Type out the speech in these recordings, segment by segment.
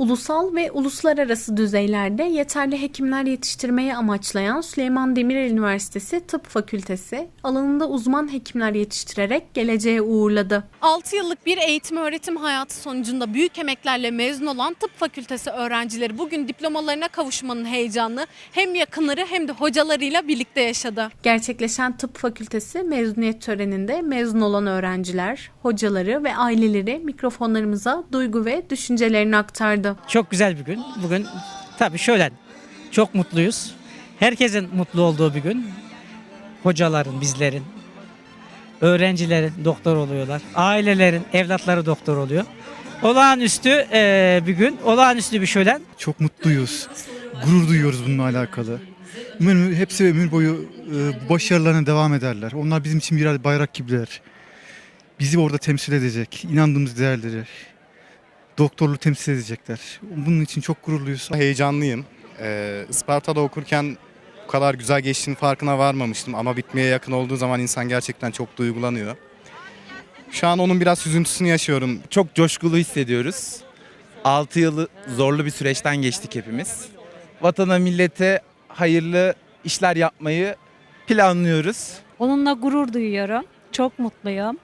Ulusal ve uluslararası düzeylerde yeterli hekimler yetiştirmeyi amaçlayan Süleyman Demirel Üniversitesi Tıp Fakültesi alanında uzman hekimler yetiştirerek geleceğe uğurladı. 6 yıllık bir eğitim öğretim hayatı sonucunda büyük emeklerle mezun olan tıp fakültesi öğrencileri bugün diplomalarına kavuşmanın heyecanını hem yakınları hem de hocalarıyla birlikte yaşadı. Gerçekleşen tıp fakültesi mezuniyet töreninde mezun olan öğrenciler, hocaları ve aileleri mikrofonlarımıza duygu ve düşüncelerini aktardı. Çok güzel bir gün. Bugün tabii şöyle çok mutluyuz. Herkesin mutlu olduğu bir gün. Hocaların, bizlerin, öğrencilerin doktor oluyorlar. Ailelerin, evlatları doktor oluyor. Olağanüstü eee, bir gün, olağanüstü bir şölen. Çok mutluyuz. Gurur duyuyoruz bununla alakalı. Umarım hepsi ömür boyu e, başarılarına devam ederler. Onlar bizim için birer bayrak gibiler. Bizi orada temsil edecek. inandığımız değerleri. Doktorluğu temsil edecekler. Bunun için çok gururluyuz. Heyecanlıyım. Ee, Isparta'da okurken bu kadar güzel geçtiğinin farkına varmamıştım ama bitmeye yakın olduğu zaman insan gerçekten çok duygulanıyor. Şu an onun biraz üzüntüsünü yaşıyorum. çok coşkulu hissediyoruz. 6 yılı zorlu bir süreçten geçtik hepimiz. Vatana millete hayırlı işler yapmayı planlıyoruz. Onunla gurur duyuyorum. Çok mutluyum.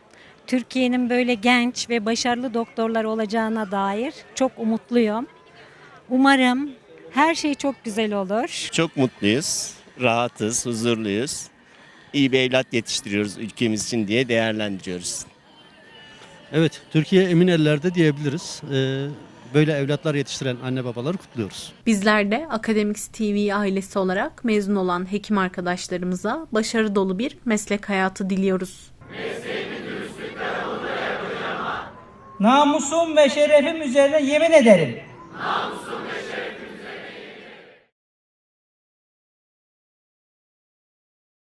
Türkiye'nin böyle genç ve başarılı doktorlar olacağına dair çok umutluyum. Umarım her şey çok güzel olur. Çok mutluyuz, rahatız, huzurluyuz. İyi bir evlat yetiştiriyoruz ülkemiz için diye değerlendiriyoruz. Evet, Türkiye emin ellerde diyebiliriz. Ee, böyle evlatlar yetiştiren anne babaları kutluyoruz. Bizler de Akademiks TV ailesi olarak mezun olan hekim arkadaşlarımıza başarı dolu bir meslek hayatı diliyoruz. Namusum ve şerefim üzerine yemin ederim. Namusum